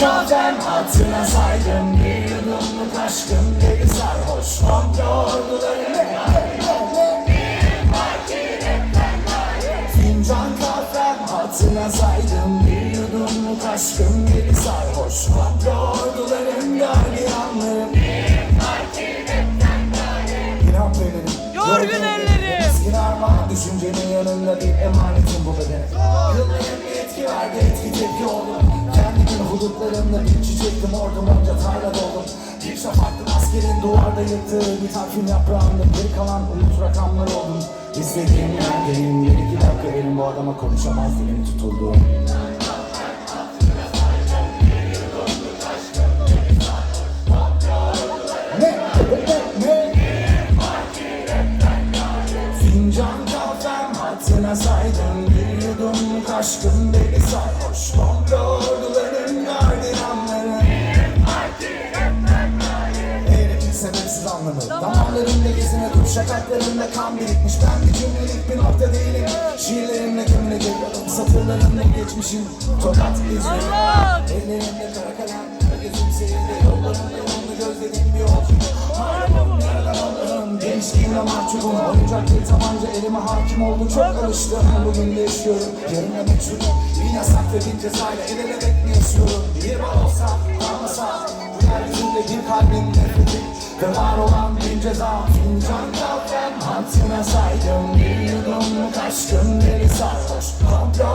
Kahvem hatırına saydım Bir yudumluk aşkım deli sarhoş Komplo orduları Fincan kahvem hatırına saydım Bir yudumluk aşkım deli sarhoş Komplo orduların gardiyanlarım Yorgun ellerim. Miskin armağan düşüncenin yanında bir emanetim bu bedene Hudutlarımda bir çiçektim ordum onca tarla doldum. Bir şafaktım askerin duvarda yıktığı bir takvim yaprağında Geri kalan umut rakamlar oldum. İstediğim yerdeyim bir iki dakika verin bu adama konuşamaz dilim tutuldu? Fincan kahvem hatırına saydım Bir yudumluk aşkım beni sarhoş Komplo orduların anlamı Damarlarımda gezine dur Şakaklarımda kan birikmiş. Ben bir cümlelik bir nokta değilim. Şiirlerimle geliyorum Satırlarımda geçmişim. Tokat Allah! Ellerimde kara kalem Gözüm seyirde yollarımda yolunu gözlediğim bir yolcu Malum nereden alırım Gençliğimle mahcubum. Oyuncak bir tabanca elime hakim oldu. Çok alıştım. Bugün de yaşıyorum. Yarın da meçhulüm Bir yasak ve bir cezayla El ele bekle yaşıyorum Bir bal olsa kalmasa Bu yeryüzünde bir kalbin nefreti Ve var olan bir ceza. Fincan kahvem hatırına saydım. Bir yudumluk aşkım deli sarhoş. Komplo